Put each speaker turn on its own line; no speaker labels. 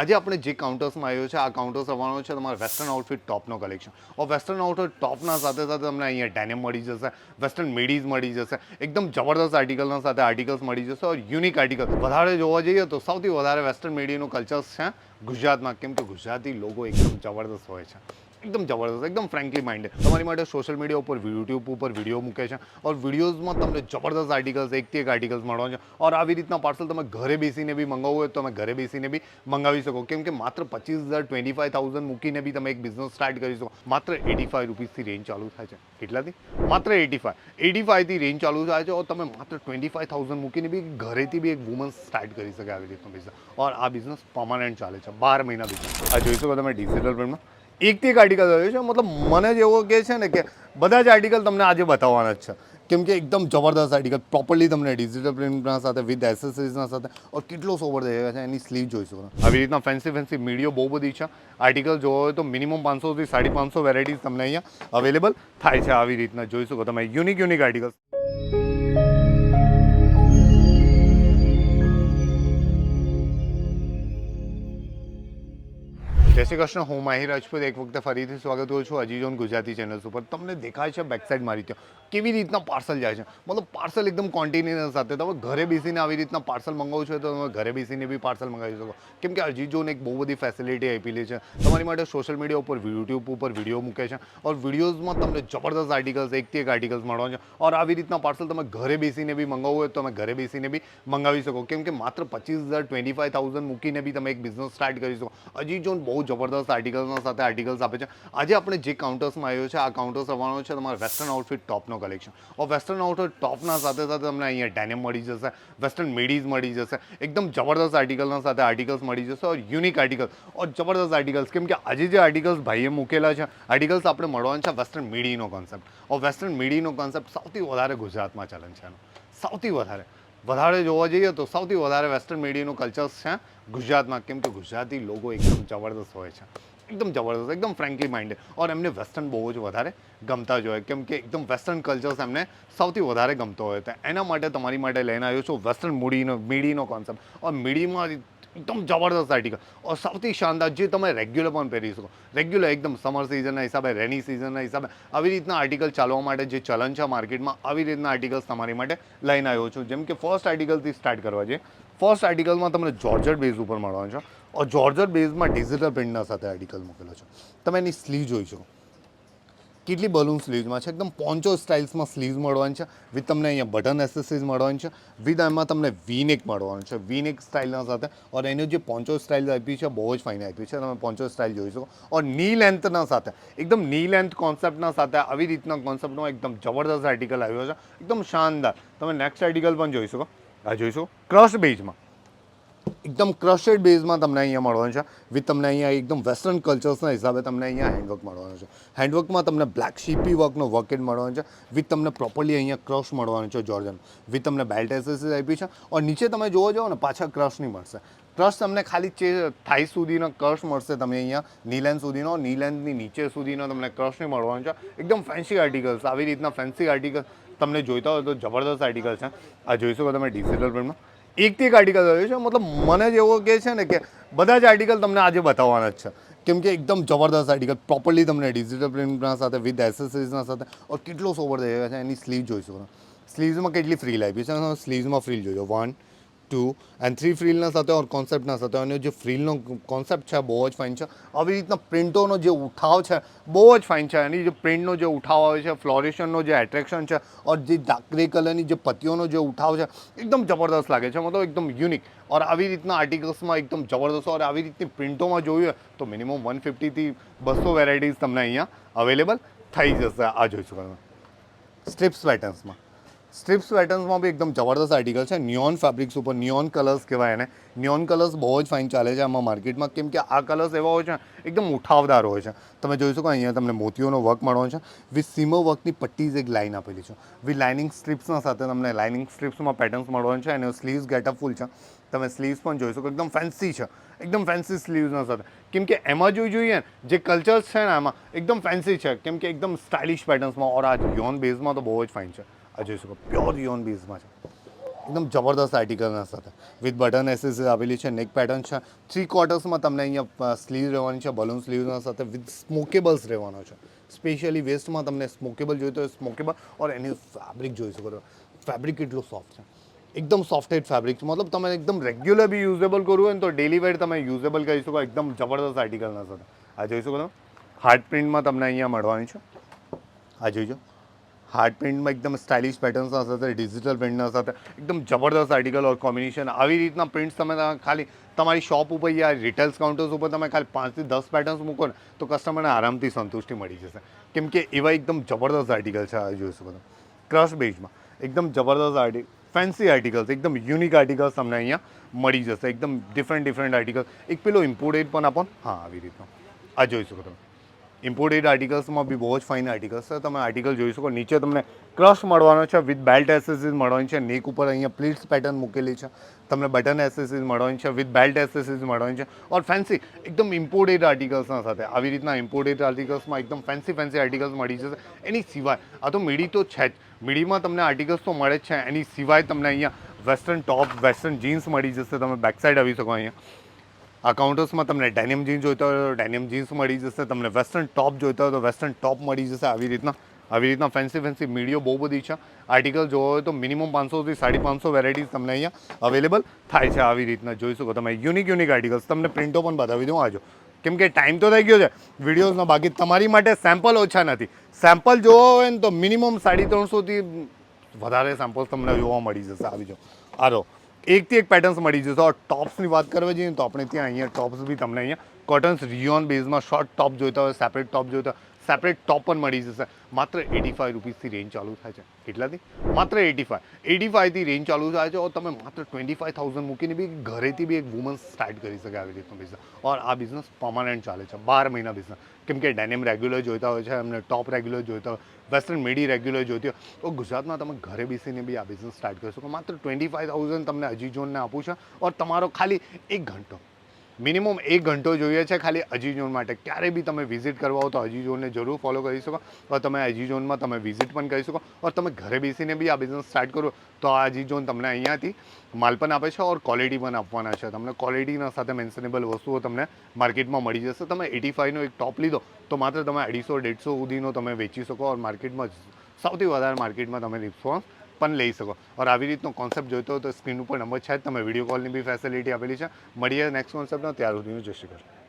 આજે આપણે જે કાઉન્ટર્સમાં આવ્યો છે, આ કાઉન્ટર્સ આવવાનો છે તમારે વેસ્ટર્ન આઉટફિટ ટોપનો કલેક્શન ઓર વેસ્ટર્ન આઉટફિટ ટોપના સાથે સાથે તમને અહીંયા ડેનિમ મળી જશે વેસ્ટર્ન મિડીઝ મળી જશે, એકદમ જબરદસ્ત આર્ટિકલના સાથે આર્ટિકલ્સ મળી જશે ઓર યુનિક આર્ટિકલ વધારે જોવા જઈએ તો સૌથી વધારે વેસ્ટર્ન મીડિયાનું કલ્ચર્સ છે ગુજરાતમાં, કેમ કે ગુજરાતી લોકો એકદમ જબરદસ્ત હોય છે. એકદમ જબરદસ્ત એકદમ ફ્રેન્કલી માઇન્ડેડ તમારી માટે સોશિયલ મીડિયા ઉપર યુટ્યુબ ઉપર વીડિયો મૂકે છે ઓર વિડીયોઝમાં તમને જબરદસ્ત આર્ટિકલ્સ એકથી એક આર્ટિકલ્સ મળવા છે ઓર આવી રીતના પાર્સલ તમે ઘરે બેસીને બી મંગાવવું હોય તો તમે ઘરે બેસીને બી મંગાવી શકો. કેમ કે માત્ર પચીસ હજાર ટ્વેન્ટી ફાઈવ થાઉઝન્ડ મૂકીને બી તમે એક બિઝનેસ સ્ટાર્ટ કરી શકો. માત્ર એટી ફાઈવ રૂપીસથી રેન્જ ચાલુ થાય છે. કેટલાથી? માત્ર એટી ફાઈવ એટી ફાઈવથી રેન્જ ચાલુ થાય છે ઓર તમે માત્ર ટ્વેન્ટી ફાઈવ થાઉઝન્ડ મૂકીને બી ઘરેથી બી એક વુમન સ્ટાર્ટ કરી શકે આવી રીતનો બિઝનેસ ઓર આ બિઝનેસ પરમાનન્ટ ચાલે છે. બાર મહિના બિઝનેસ આ જોઈ શકો તમે ડિજિટલ પ્રિન્ટમાં એકથી એક આર્ટિકલ આવ્યો છે. મતલબ મને જ એવો કહે છે ને કે બધા જ આર્ટિકલ તમને આજે બતાવવાના જ છે. કેમ કે એકદમ જબરદસ્ત આર્ટિકલ પ્રોપરલી તમને ડિજિટલ પ્રિન્ટના સાથે વિથ એસેસરીઝના સાથે ઓર કેટલો સોબર થઈ છે. એની સ્લીવ જોઈશું. આવી રીતના ફેન્સી ફેન્સી મીડિયો બહુ બધી છે. આર્ટિકલ જોવો હોય તો મિનિમમ પાંચસોથી સાડી પાંચસો વેરાયટીઝ તમને અહીંયા અવેલેબલ થાય છે. આવી રીતના જોઈ શકો તમે યુનિક યુનિક આર્ટિકલ જય શ્રી કૃષ્ણ હું માહિર રાજપૂત એક વખતે ફરીથી સ્વાગત કરું છું અજીજોન ગુજરાતી ચેનલ્સ ઉપર તમને દેખાય છે બેક સાઈડ મારી ત્યાં કેવી રીતના પાર્સલ જાય છે મતલબ પાર્સલ એકદમ કોન્ટિન્યુઅસ સાથે તમે ઘરે બેસીને આવી રીતના પાર્સલ મંગાવો છો તો તમે ઘરે બેસીને બી પાર્સલ મંગાવી શકો કેમ કે અજીજોન એક બહુ બધી ફેસિલિટી આપેલી છે તમારી માટે સોશિયલ મીડિયા ઉપર યુટ્યુબ ઉપર વીડિયો મૂકે છે ઓર વિડીયોઝમાં તમને જબરદસ્ત આર્ટિકલ્સ એકથી એક આર્ટિકલ્સ મળવા છે ઓર આવી રીતના પાર્સલ તમે ઘરે બેસીને બી મંગાવવું હોય તો તમે ઘરે બેસીને બી મંગાવી શકો કેમ કે માત્ર પચીસ હજાર ટ્વેન્ટી ફાઈવ થાઉઝન્ડ મૂકીને બી તમે એક બિઝનેસ સ્ટાર્ટ કરી શકો અજીજોન બહુ જબરદસ્ત આર્ટિકલ્સના સાથે આર્ટિકલ્સ આપે છે. આજે આપણે જે કાઉન્ટર્સમાં આવ્યો છે, આ કાઉન્ટર્સ આવવાનો છે તમારે વેસ્ટર્ન આઉટફિટ ટોપનો કલેક્શન ઓર વેસ્ટર્ન આઉટફિટ ટોપના સાથે સાથે તમને અહીંયા ડેનિમ મળી જશે વેસ્ટર્ન મિડીઝ મળી જશે, એકદમ જબરદસ્ત આર્ટિકલના સાથે આર્ટિકલ્સ મળી જશે ઓર યુનિક આર્ટિકલ ઓર જબરદસ્ત આર્ટિકલ્સ કેમ કે આજે જે આર્ટિકલ્સ ભાઈએ મૂકેલા છે આર્ટિકલ્સ આપણે મળવાના છે વેસ્ટર્ન મીડીનો કોન્સેપ્ટ ઓર વેસ્ટર્ન મીડીનો કોન્સેપ્ટ સૌથી વધારે ગુજરાતમાં ચલન છે એનો. સૌથી વધારે. વધારે જોવા જઈએ તો સૌથી વધારે વેસ્ટર્ન મીડિયાનું કલ્ચર્સ છે ગુજરાતમાં. કેમ કે ગુજરાતી લોકો એકદમ જબરદસ્ત હોય છે. એકદમ જબરદસ્ત, એકદમ ફ્રેન્કલી માઇન્ડેડ ઓર એમને વેસ્ટર્ન બહુ જ વધારે ગમતા જ હોય. કેમ કે એકદમ વેસ્ટર્ન કલ્ચર્સ એમને સૌથી વધારે ગમતો હોય. તો એના માટે તમારી માટે લઈને આવ્યો છું વેસ્ટર્ન મૂડીનો મીડીનો કોન્સેપ્ટ ઓર મીડીમાં એકદમ જબરદસ્ત આર્ટિકલ ઓર સૌથી શાનદાર, જે તમે રેગ્યુલર પણ પહેરી શકો. રેગ્યુલર એકદમ સમર સિઝનના હિસાબે રેની સિઝનના હિસાબે, આવી રીતના આર્ટિકલ ચાલવા માટે જે ચલન છે માર્કેટમાં આવી રીતના આર્ટિકલ્સ તમારી માટે લઈને આવ્યો છું. જેમ કે ફર્સ્ટ આર્ટિકલથી સ્ટાર્ટ કરવા છે. ફર્સ્ટ આર્ટિકલમાં તમને જોર્જર બેઝ ઉપર મળવાનું છે. જોર્જર બેઝમાં ડિજિટલ પ્રિન્ટના સાથે આર્ટિકલ મૂકેલો છે. તમે એની સ્લીવ જોઈ શકો. કેટલી બલૂન સ્લીવ્સમાં છે? એકદમ પોન્ચો સ્ટાઇલ્સમાં સ્લીવ્સ મળવાની છે. વિથ તમને અહીંયા બટન એસેસરીઝ મળવાની છે. વિથ એમાં તમને વીનેક મળવાનું છે. વીનેક સ્ટાઇલના સાથે. ઓર એનું જે પોન્ચો સ્ટાઇલ આપી છે, બહુ જ ફાઇન આપી છે. તમે પોન્ચો સ્ટાઇલ જોઈ શકો. ઓરની લેન્થના સાથે. એકદમની લેન્થ કોન્સેપ્ટના સાથે આવી રીતના કોન્સેપ્ટનો એકદમ જબરદસ્ત આર્ટિકલ આવ્યો છે. એકદમ શાનદાર. તમે નેક્સ્ટ આર્ટિકલ પણ જોઈ શકો. આ જોઈ શકો. ક્રશ બેઝમાં એકદમ ક્રશેડ બેઝમાં તમને અહીંયા મળવાનું છે. વિથ તમને અહીંયા એકદમ વેસ્ટર્ન કલ્ચર્સના હિસાબે તમને અહીંયા હેન્ડવર્ક મળવાનું છે. હેન્ડવર્કમાં તમને બ્લેક શીપી વર્કનો વર્કેટ મળવાનું છે. વિથ તમને પ્રોપરલી અહીંયા ક્રશ મળવાનું છે જોર્જન વિથ તમને બેલ્ટ એસેસીસ આપી છે. ઓર નીચે તમે જોવા જાઓ ને, પાછા ક્રશ નહીં મળશે. ક્રશ તમને ખાલી ચે થાઈ સુધીનો ક્રશ મળશે તમે અહીંયા. નીલેન્ડ સુધીનો નીલેન્ડની નીચે સુધીનો તમને ક્રશ નહીં મળવાનું છે. એકદમ ફેન્સી આર્ટિકલ્સ આવી રીતના ફેન્સી આર્ટિકલ તમને જોઈતા હોય તો જબરદસ્ત આર્ટિકલ છે. આ જોઈ શકો તમે ડિજિટલ પ્રિન્ટમાં એકથી એક આર્ટિકલ આવ્યો છે. મતલબ મને જ એવો કહે છે ને કે બધા જ આર્ટિકલ તમને આજે બતાવવાના જ છે. કેમ કે એકદમ જબરદસ્ત આર્ટિકલ પ્રોપરલી તમને ડિજિટલ પ્રિન્ટના સાથે વિથ એસેસરીઝના સાથે ઓર કેટલો સોબર થઈ છે, એની સ્લીવ જોઈશું. સ્લીવ્સમાં કેટલી ફ્રીલ આપી છે? સ્લીવ્સમાં ફ્રીલ જોજો વન ટુ એન્ડ થ્રી ફ્રીલના સાથે ઓર કોન્સેપ્ટના સાથે. અને જે ફ્રીલનો કોન્સેપ્ટ છે બહુ જ ફાઇન છે. આવી રીતના પ્રિન્ટોનો જે ઉઠાવ છે, બહુ જ ફાઇન છે. એની જે પ્રિન્ટનો જે ઉઠાવ આવે છે, ફ્લોરેશનનો જે એટ્રેક્શન છે ઓર જે ગ્રે કલરની જે પત્તીઓનો જે ઉઠાવ છે, એકદમ જબરદસ્ત લાગે છે. મતલબ એકદમ યુનિક ઓર આવી રીતના આર્ટિકલ્સમાં એકદમ જબરદસ્ત ઓર આવી રીતની પ્રિન્ટોમાં જોયું તો મિનિમમ વન ફિફ્ટીથી બસો વેરાયટીઝ તમને અહીંયા અવેલેબલ થઈ જશે આ જોઈ શકો તમે સ્ટ્રીપ્સ પેટર્ન્સમાં સ્ટ્રીપ્સ પેટર્ન્સમાં બી એકદમ જબરદસ્ત આર્ટિકલ છે. નિયોન ફેબ્રિક્સ ઉપર નિયોન કલર્સ કહેવાય એને. નિયોન કલર્સ બહુ જ ફાઇન ચાલે છે આમાં માર્કેટમાં કેમ કે આ કલર્સ એવા હોય છે, એકદમ ઉઠાવદાર હોય છે. તમે જોઈ શકો અહીંયા તમને મોતીઓનો વર્ક મળવાનો છે. વિથ સીમો વર્કની પટ્ટીઝ એક લાઇન આપેલી છે. વિથ લાઇનિંગ સ્ટ્રીપ્સના સાથે તમને લાઇનિંગ સ્ટ્રીપ્સમાં પેટર્ન્સ મળવાનું છે અને સ્લીવ્સ ગેટઅપ ફૂલ છે. તમે સ્લીવ્સ પણ જોઈ શકો, એકદમ ફેન્સી છે. એકદમ ફેન્સી સ્લીવ્સના સાથે. કેમ કે એમાં જોઈ જોઈએ, જે કલ્ચર્સ છે ને એમાં એકદમ ફેન્સી છે. કેમ કે એકદમ સ્ટાઇલિશ પેટર્ન્સમાં ઓર આ યોન બેઝમાં તો બહુ જ ફાઇન છે. આ જોઈ શકો. પ્યોર યોન બેઝમાં છે. એકદમ જબરદસ્ત આર્ટિકલના સાથે. વિથ બટન એસેસ આવેલી છે નેક પેટર્ન છે. થ્રી ક્વાર્ટર્સમાં તમને અહીંયા સ્લીવ રહેવાની છે બલૂન સ્લીવના સાથે વિથ સ્મોકેબલ્સ રહેવાનો છે. સ્પેશિયલી વેસ્ટમાં તમને સ્મોકેબલ જોઈતો હોય સ્મોકેબલ ઓર એની ફેબ્રિક જોઈ શકો ફેબ્રિક કેટલું સોફ્ટ છે. એકદમ સોફ્ટેડ ફેબ્રિક મતલબ તમે એકદમ રેગ્યુલર બી યુઝેબલ કરવું હોય ને તો ડેલી વેર તમે યુઝેબલ કરી શકો. એકદમ જબરદસ્ત આર્ટિકલના સાથે. આ જોઈ શકો તમે હાર્ડ પ્રિન્ટમાં તમને અહીંયા મળવાની છે. આ જોઈજો હાર્ડ પ્રિન્ટમાં એકદમ સ્ટાઇલિશ પેટર્ન્સના સાથે ડિજિટલ પ્રિન્ટના સાથે, એકદમ જબરદસ્ત આર્ટિકલ ઓર કોમ્બિનેશન આવી રીતના પ્રિન્ટ્સ તમે ખાલી તમારી શોપ ઉપર યા રિટેલ્સ કાઉન્ટર્સ ઉપર તમે ખાલી પાંચથી દસ પેટર્ન્સ મૂકો ને, તો કસ્ટમરને આરામથી સંતુષ્ટિ મળી જશે. કેમ કે એવા એકદમ જબરદસ્ત આર્ટિકલ છે આ જોઈશું શકો ક્રશ બેઝમાં એકદમ જબરદસ્ત આર્ટિકલ ફેન્સી આર્ટિકલ્સ એકદમ યુનિક આર્ટિકલ્સ તમને અહીંયા મળી જશે. એકદમ ડિફરન્ટ ડિફરન્ટ આર્ટિકલ એક પેલો ઇમ્પોર્ટેડ પણ આપો હા, આવી રીતનો. આ જોઈ શકો ઇમ્પોર્ટેડ આર્ટિકલ્સમાં બી બહુ જ ફાઇન આર્ટિકલ્સ છે. તમે આર્ટિકલ જોઈ શકો. નીચે તમને ક્રશ મળવાનો છે વિથ બેલ્ટ એસેસીસ મળવાની છે નેક ઉપર અહીંયા પ્લીટ્સ પેટર્ન મૂકેલી છે. તમને બટન એસેસીસ મળવાની છે વિથ બેલ્ટ એસેસીસ મળવાની છે. ઓર ફેન્સી એકદમ ઇમ્પોર્ટેડ આર્ટિકલ્સના સાથે. આવી રીતના ઇમ્પોર્ટેડ આર્ટિકલ્સમાં એકદમ ફેન્સી ફેન્સી આર્ટિકલ્સ મળી જશે. એની સિવાય, આ તો મીડી તો છે જ. મીડીમાં તમને આર્ટિકલ્સ તો મળે જ છે. એની સિવાય તમને અહીંયા વેસ્ટર્ન ટોપ વેસ્ટર્ન જીન્સ મળી જશે. તમે બેક સાઈડ આવી શકો અહીંયા. આ કાઉન્ટર્સમાં તમને ડેનિમ જીન્સ જોઈતા હોય તો ડેનિમ જીન્સ મળી જશે, તમને વેસ્ટર્ન ટોપ જોઈતા હોય તો વેસ્ટર્ન ટોપ મળી જશે, આવી રીતના આવી રીતના ફેન્સી ફેન્સી મીડિયો બહુ બધી છે. આર્ટિકલ જોવો હોય તો મિનિમમ પાંચસોથી સાડી પાંચસો વેરાયટીઝ તમને અહીંયા અવેલેબલ થાય છે આવી રીતના. જોઈ શકો તમે યુનિક યુનિક આર્ટિકલ્સ તમને પ્રિન્ટો પણ બતાવી દઉં આજો કેમ કે ટાઈમ તો થઈ ગયો છે. વિડીયોઝનો બાકી તમારી માટે સેમ્પલ ઓછા નથી. સેમ્પલ જોવો હોય ને તો મિનિમમ સાડી ત્રણસોથી વધારે સેમ્પલ્સ તમને જોવા મળી જશે. આવી જાઓ આરો એકથી એક પેટર્ન્સ મળી જશે. તો ટોપ્સની વાત કરવા જઈએ તો આપણે ત્યાં અહીંયા ટોપ્સ બી તમને અહીંયા કોટન્સ રિયોન બેઝમાં શોર્ટ ટોપ જોઈતા હોય સેપરેટ ટોપ જોઈતા હોય. સેપરેટ ટોપ પણ મળી જશે. માત્ર એટી ફાઈવ રૂપીસથી રેન્જ ચાલુ થાય છે. કેટલાથી માત્ર એટી ફાઈવ એટી ફાઈવથી રેન્જ ચાલુ થાય છે ઓર તમે માત્ર ટ્વેન્ટી ફાઈવ થાઉઝન્ડ મૂકીને બી ઘરેથી બી એક વુમન સ્ટાર્ટ કરી શકે આવી રીતનો બિઝનેસ ઓર આ બિઝનેસ પરમાનન્ટ ચાલે છે. બાર મહિના બિઝનેસ કેમ કે ડેનિમ રેગ્યુલર જોઈતા હોય છે, એમને ટોપ રેગ્યુલર જોઈતા હોય વેસ્ટર્ન મીડી રેગ્યુલર જોઈતી હોય. તો ગુજરાતમાં તમે ઘરે બેસીને બી આ બિઝનેસ સ્ટાર્ટ કરી શકો. માત્ર ટ્વેન્ટી ફાઈવ થાઉઝન્ડ તમને અજી ઝોનને આપું છું. ઓર તમારો ખાલી એક ઘંટો. મિનિમમ એક ઘંટો જોઈએ છે ખાલી અજી ઝોન માટે. ક્યારે બી તમે વિઝિટ કરવા હો તો અજી ઝોનને જરૂર ફોલો કરી શકો. ઓર તમે અજી ઝોનમાં તમે વિઝિટ પણ કરી શકો. ઓર તમે ઘરે બેસીને બી આ બિઝનેસ સ્ટાર્ટ કરો તો આ અજી ઝોન તમને અહીંયાથી માલ પણ આપે છે ઓર ક્વોલિટી પણ આપવાના છે. તમને ક્વોલિટીના સાથે મેન્શનેબલ વસ્તુઓ તમને માર્કેટમાં મળી જશે. તમે એટી ફાઈવનો એક ટોપ લીધો તો માત્ર તમે અઢીસો દેડસો સુધીનો તમે વેચી શકો. ઓર માર્કેટમાં સૌથી વધારે માર્કેટમાં તમે રિસ્પોન્સ પણ લઈ શકો. ઓર આવી રીતનો કોન્સેપ્ટ જોઈતો હોય તો સ્ક્રીન ઉપર નંબર છે. તમે વીડિયો કોલની બી ફેસિલિટી આપેલી છે. મળીએ નેક્સ્ટ કોન્સેપ્ટનો ત્યાર સુધીનું જય શ્રી કૃષ્ણ.